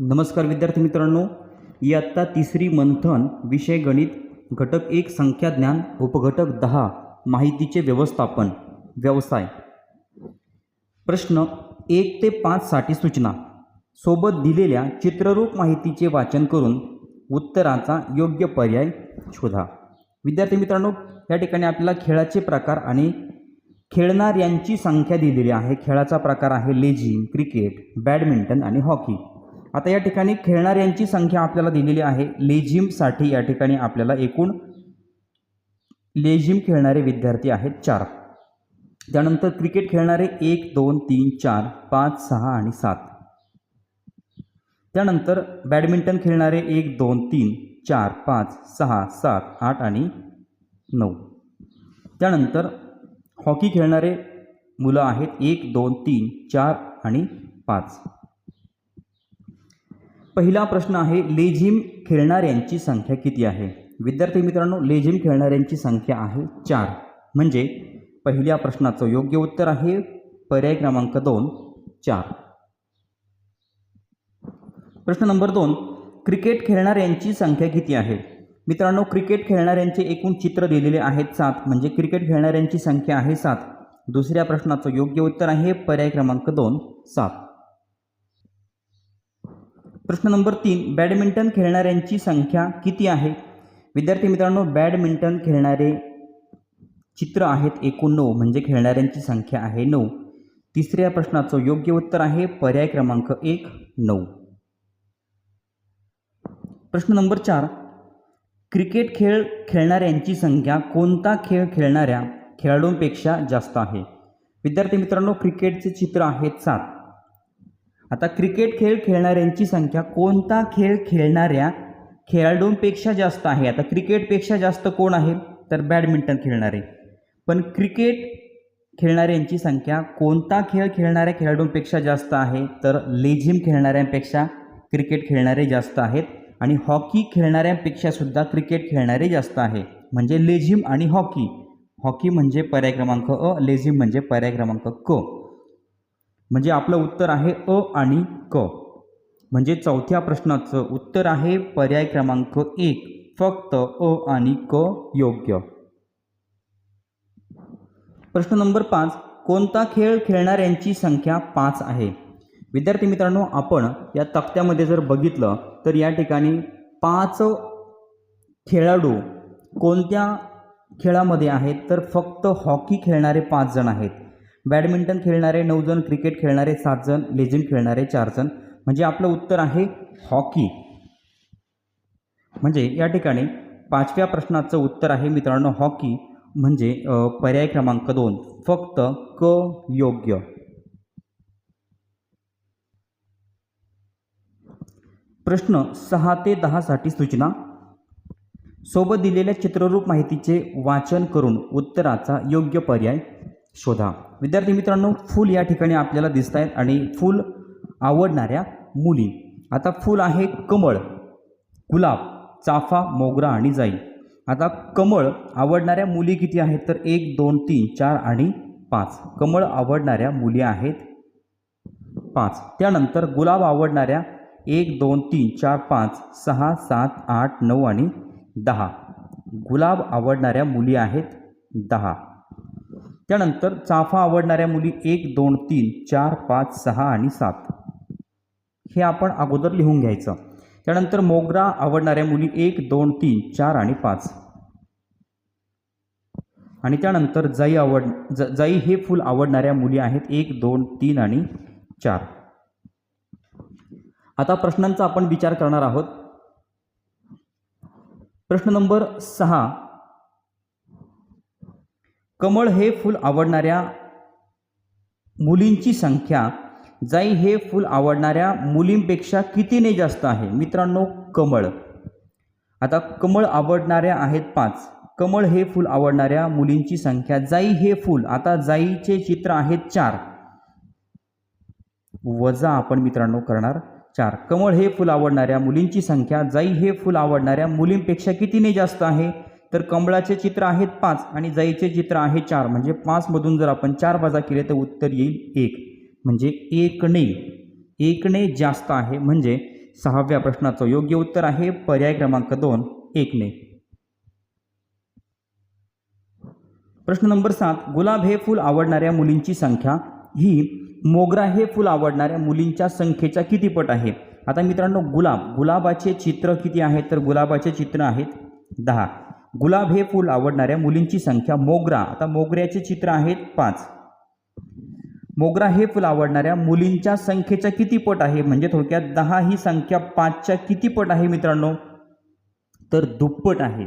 नमस्कार विद्यार्थी मित्रांनो इयत्ता तिसरी मंथन विषय गणित घटक एक संख्याज्ञान उपघटक दहा माहितीचे व्यवस्थापन व्यवसाय. प्रश्न एक ते पाचसाठी सूचना. सोबत दिलेल्या चित्ररूप माहितीचे वाचन करून उत्तराचा योग्य पर्याय शोधा. विद्यार्थी मित्रांनो या ठिकाणी आपल्याला खेळाचे प्रकार आणि खेळणाऱ्यांची संख्या दिलेली आहे. खेळाचा प्रकार आहे लेझिम क्रिकेट बॅडमिंटन आणि हॉकी. आता या ठिकाणी खेळणाऱ्यांची संख्या आपल्याला दिलेली आहे. लेझिमसाठी या ठिकाणी आपल्याला एकूण लेझिम खेळणारे विद्यार्थी आहेत चार. त्यानंतर क्रिकेट खेळणारे एक दोन तीन चार पाच सहा आणि सात. त्यानंतर बॅडमिंटन खेळणारे एक दोन तीन चार पाच सहा सात आठ आणि नऊ. त्यानंतर हॉकी खेळणारे मुलं आहेत एक दोन तीन चार आणि पाच. पहिला प्रश्न आहे लेझिम खेळणाऱ्यांची संख्या किती आहे? विद्यार्थी मित्रांनो लेझिम खेळणाऱ्यांची संख्या आहे चार. म्हणजे पहिल्या प्रश्नाचं योग्य उत्तर आहे पर्याय क्रमांक दोन चार. प्रश्न नंबर दोन क्रिकेट खेळणाऱ्यांची संख्या किती आहे? मित्रांनो क्रिकेट खेळणाऱ्यांचे एकूण चित्र दिलेले आहेत सात. म्हणजे क्रिकेट खेळणाऱ्यांची संख्या आहे सात. दुसऱ्या प्रश्नाचं योग्य उत्तर आहे पर्याय क्रमांक दोन सात. प्रश्न नंबर तीन बॅडमिंटन खेळणाऱ्यांची संख्या किती आहे? विद्यार्थी मित्रांनो बॅडमिंटन खेळणारे चित्र आहेत एकूण नऊ म्हणजे खेळणाऱ्यांची संख्या आहे नऊ. तिसऱ्या प्रश्नाचं योग्य उत्तर आहे पर्याय क्रमांक एक नऊ. प्रश्न नंबर चार क्रिकेट खेळ खेळणाऱ्यांची संख्या कोणता खेळ खेळणाऱ्या खेळाडूंपेक्षा जास्त आहे? विद्यार्थी मित्रांनो क्रिकेटचे चित्र आहेत सात. आता क्रिकेट खेळ खेळणाऱ्यांची संख्या कोणता खेळ खेळणाऱ्या खेळाडूंपेक्षा जास्त आहे? आता क्रिकेटपेक्षा जास्त कोण आहे? तर बॅडमिंटन खेळणारे. पण क्रिकेट खेळणाऱ्यांची संख्या कोणता खेळ खेळणाऱ्या खेळाडूंपेक्षा जास्त आहे? तर लेझिम खेळणाऱ्यांपेक्षा क्रिकेट खेळणारे जास्त आहेत आणि हॉकी खेळणाऱ्यांपेक्षा सुद्धा क्रिकेट खेळणारे जास्त आहे. म्हणजे लेझिम आणि हॉकी. हॉकी म्हणजे पर्याय क्रमांक अ लेझिम म्हणजे पर्याय क्रमांक क. म्हणजे आपलं उत्तर आहे अ आणि क. म्हणजे चौथ्या प्रश्नाचं उत्तर आहे पर्याय क्रमांक एक. फक्त अ आणि क योग्य. प्रश्न नंबर पाच. कोणता खेळ खेळणाऱ्यांची संख्या पाच आहे? विद्यार्थी मित्रांनो आपण या तक्त्यामध्ये जर बघितलं तर या ठिकाणी पाच खेळाडू कोणत्या खेळामध्ये आहेत? तर फक्त हॉकी खेळणारे पाच जण आहेत. बॅडमिंटन खेळणारे नऊ जण क्रिकेट खेळणारे सात जण लेझिम खेळणारे चार जण. म्हणजे आपलं उत्तर आहे हॉकी म्हणजे या ठिकाणी पाचव्या प्रश्नाचं उत्तर आहे मित्रांनो हॉकी म्हणजे पर्याय क्रमांक दोन. फक्त क योग्य. प्रश्न सहा ते दहासाठी सूचना. सोबत दिलेल्या चित्ररूप माहितीचे वाचन करून उत्तराचा योग्य पर्याय. शोधा. विद्यार्थी मित्रांनो फूल या ठिकाणी आपल्याला दिसत आहेत आणि फूल आवडणाऱ्या मुली. आता फूल आहे कमळ गुलाब चाफा मोगरा आणि जाई. आता कमळ आवडणाऱ्या मुली किती आहेत? तर एक दोन तीन चार आणि पाच. कमळ आवडणाऱ्या मुली आहेत पाच. त्यानंतर गुलाब आवडणाऱ्या एक दोन तीन चार पाच सहा सात आठ नऊ आणि दहा. गुलाब आवडणाऱ्या मुली आहेत दहा. त्यानंतर चाफा आवडणाऱ्या मुली एक दोन तीन चार पाच सहा आणि सात. हे आपण अगोदर लिहून घ्यायचं. त्यानंतर मोगरा आवडणाऱ्या मुली एक दोन तीन चार आणि पाच. आणि त्यानंतर जाई आवड ज जाई हे फूल आवडणाऱ्या मुली आहेत एक दोन तीन आणि चार. आता प्रश्नांचा आपण विचार करणार आहोत. प्रश्न नंबर सहा कमळ हे फूल आवडणाऱ्या मुलींची संख्या जाई हे फूल आवडणाऱ्या मुलींपेक्षा कितीने जास्त आहे? मित्रांनो कमळ. आता कमळ आवडणाऱ्या आहेत पाच. कमळ हे फूल आवडणाऱ्या मुलींची संख्या जाई हे फूल. आता जाईचे चित्र आहेत चार. वजा आपण मित्रांनो करणार चार. कमळ हे फूल आवडणाऱ्या मुलींची संख्या जाई हे फूल आवडणाऱ्या मुलींपेक्षा कितीने जास्त आहे? तर कमळाचे चित्र आहेत पाच आणि जाईचे चित्र आहे चार. म्हणजे पाचमधून जर आपण चार वजा केले तर उत्तर येईल एक. म्हणजे एकने एकने जास्त आहे. म्हणजे सहाव्या प्रश्नाचं योग्य उत्तर आहे पर्याय क्रमांक दोन एकने. प्रश्न नंबर सात गुलाब हे फूल आवडणाऱ्या मुलींची संख्या. ही मोगरा हे फूल आवडणाऱ्या मुलींच्या संख्येच्या किती पट आहे? आता मित्रांनो गुलाब गुलाबाचे चित्र किती आहे? तर गुलाबाचे चित्र आहेत दहा. गुलाब हे फूल आवडणाऱ्या मुलींची संख्या मोगरा. आता मोगऱ्याचे चित्र आहेत पाच. मोगरा हे फुल आवडणाऱ्या मुलींच्या संख्येच्या किती पट आहे? म्हणजे थोडक्यात दहा ही संख्या पाचच्या किती पट आहे मित्रांनो? तर दुप्पट आहे.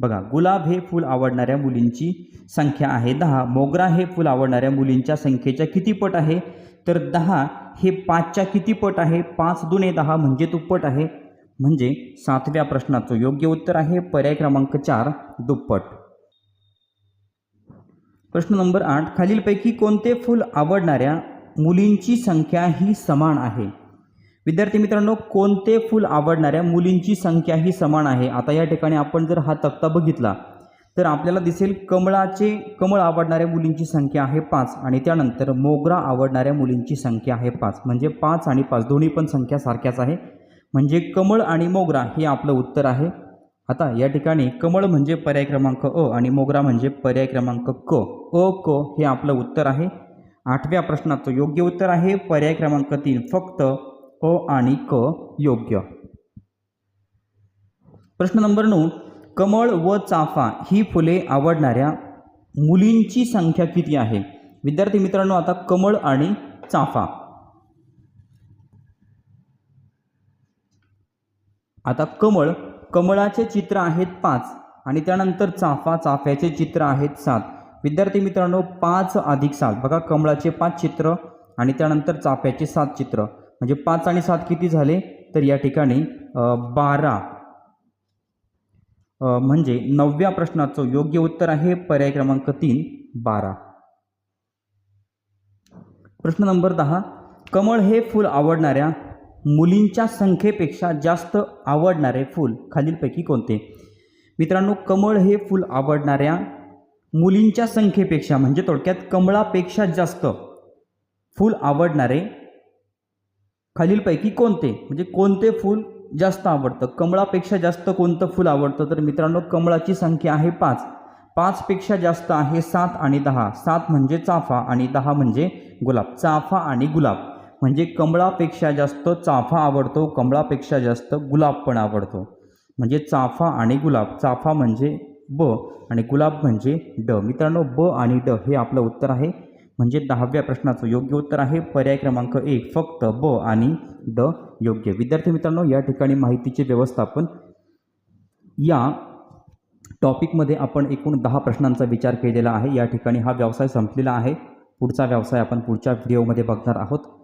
बघा गुलाब हे फूल आवडणाऱ्या मुलींची संख्या आहे दहा. मोगरा हे फूल आवडणाऱ्या मुलींच्या संख्येच्या किती पट आहे? तर दहा हे पाचच्या किती पट आहे? पाच दुने दहा म्हणजे दुप्पट आहे. म्हणजे सातव्या प्रश्नाचं योग्य उत्तर आहे पर्याय क्रमांक चार दुप्पट. प्रश्न नंबर आठ खालीलपैकी कोणते फूल आवडणाऱ्या मुलींची संख्या ही समान आहे? विद्यार्थी मित्रांनो कोणते फूल आवडणाऱ्या मुलींची संख्या ही समान आहे? आता या ठिकाणी आपण जर हा तक्ता बघितला तर आपल्याला दिसेल कमळाचे कमळ आवडणाऱ्या मुलींची संख्या आहे पाच आणि त्यानंतर मोगरा आवडणाऱ्या मुलींची संख्या आहे पाच. म्हणजे पाच आणि पाच दोन्ही पण संख्या सारख्याच आहे. म्हणजे कमळ आणि मोगरा हे आपलं उत्तर आहे. आता या ठिकाणी कमळ म्हणजे पर्याय क्रमांक अ आणि मोगरा म्हणजे पर्याय क्रमांक क. अ क हे आपलं उत्तर आहे. आठव्या प्रश्नाचं योग्य उत्तर आहे. पर्याय क्रमांक तीन फक्त अ आणि क योग्य. प्रश्न नंबर नऊ कमळ व चाफा ही फुले आवडणाऱ्या मुलींची संख्या किती आहे? विद्यार्थी मित्रांनो आता कमळ आणि चाफा. आता कमळ कमळाचे चित्र आहेत पाच आणि त्यानंतर चाफा चाफ्याचे चित्र आहेत सात. विद्यार्थी मित्रांनो पाच अधिक सात. बघा कमळाचे पाच चित्र आणि त्यानंतर चाफ्याचे सात चित्र. म्हणजे पाच आणि सात किती झाले? तर या ठिकाणी बारा. म्हणजे नवव्या प्रश्नाचं योग्य उत्तर आहे पर्याय क्रमांक तीन बारा. प्रश्न नंबर दहा. कमळ हे फूल आवडणाऱ्या मुलींच्या संख्येपेक्षा जास्त आवडणारे फूल खालीलपैकी कोणते? मित्रांनो कमळ हे फूल आवडणाऱ्या मुलींच्या संख्येपेक्षा म्हणजे थोडक्यात कमळापेक्षा जास्त फूल आवडणारे खालीलपैकी कोणते? म्हणजे कोणते फूल जास्त आवडतं? कमळापेक्षा जास्त कोणतं फूल आवडतं? तर मित्रांनो कमळाची संख्या आहे पाच. पाचपेक्षा जास्त आहे सात आणि दहा. सात म्हणजे चाफा आणि दहा म्हणजे गुलाब. चाफा आणि गुलाब. म्हणजे कमळापेक्षा जास्त चाफा आवडतो कमळापेक्षा जास्त गुलाब पण आवडतो. म्हणजे चाफा आणि गुलाब. चाफा म्हणजे ब आणि गुलाब म्हणजे ड. मित्रांनो ब आणि ड हे आपलं उत्तर आहे. म्हणजे दहाव्या प्रश्नाचं योग्य उत्तर आहे. पर्याय क्रमांक एक फक्त ब आणि ड योग्य. विद्यार्थी मित्रांनो या ठिकाणी माहितीचे व्यवस्थापन. या टॉपिकमध्ये आपण एकूण दहा प्रश्नांचा विचार केलेला आहे. या ठिकाणी हा व्यवसाय संपलेला आहे. पुढचा व्यवसाय आपण पुढच्या व्हिडिओमध्ये बघणार आहोत.